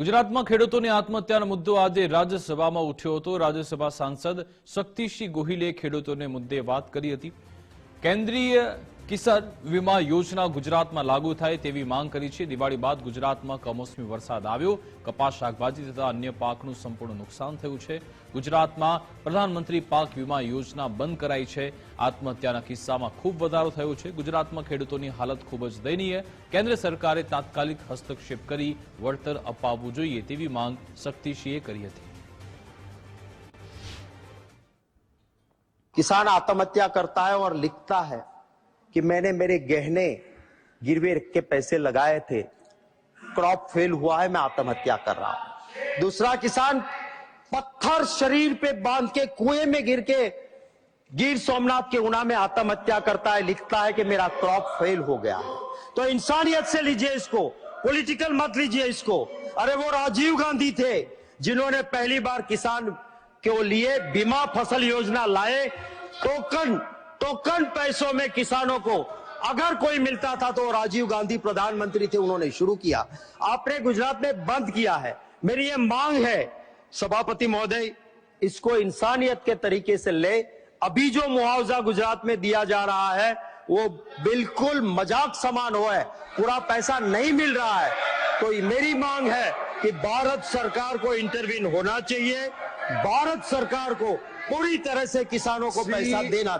ગુજરાતમાં ખેડૂતોની આત્મહત્યાનો મુદ્દો આજે રાજ્યસભામાં ઉઠ્યો હતો. રાજ્યસભા સાંસદ શક્તિસિંહ ગોહિલે ખેડૂતોને મુદ્દે વાત કરી હતી. કેન્દ્રીય કિસાન વીમા યોજના ગુજરાતમાં લાગુ થાય તેવી માંગ કરી છે દિવાળી બાદ ગુજરાતમાં કમોસમી વરસાદ આવ્યો કપાસ શાકભાજી તથા અન્ય પાકનું સંપૂર્ણ નુકસાન થયું છે ગુજરાતમાં પ્રધાનમંત્રી પાક વીમા યોજના બંધ કરાઈ છે આત્મહત્યાના કિસ્સામાં ખૂબ વધારો થયો છે ગુજરાતમાં ખેડૂતોની હાલત ખૂબ જ દયનીય કેન્દ્ર સરકારે તાત્કાલિક હસ્તક્ષેપ કરી વળતર અપાવવું જોઈએ તેવી માંગ શક્તિસિંહે કરી હતી किसान आत्महत्या करता है और लिखता है कि मैंने मेरे गहने गिरवे रख के पैसे लगाए थे। क्रॉप फेल हुआ है, मैं आत्महत्या कर रहा हूँ। दूसरा, किसान पत्थर शरीर पे बाँध के कुएँ में गिर के गिर सोमनाथ के उना में आत्महत्या करता है, लिखता है कि मेरा क्रॉप फेल हो गया है। तो इंसानियत से लीजिए इसको, पॉलिटिकल मत लीजिए इसको। अरे वो राजीव गांधी थे, जिन्होंने पहली बार किसान के लिए बीमा फ़सल योजना लाए, टोकन टोकन पैसों में किसानों को अगर कोई मिलता था तो राजीव गांधी प्रधानमंत्री थे उन्होंने शुरू किया। आपने गुजरात में बंद किया है। मेरी ये मांग है सभापति महोदय इसको इंसानियत के तरीके से ले। अभी जो मुआवजा गुजरात में दिया जा रहा है वो बिल्कुल मज़ाक समान हो है। पूरा पैसा नहीं मिल रहा है। तो मेरी मांग है कि भारत सरकार को इंटरवीन होना चाहिए। भारत सरकार को पूरी तरह से किसानों को पैसा देना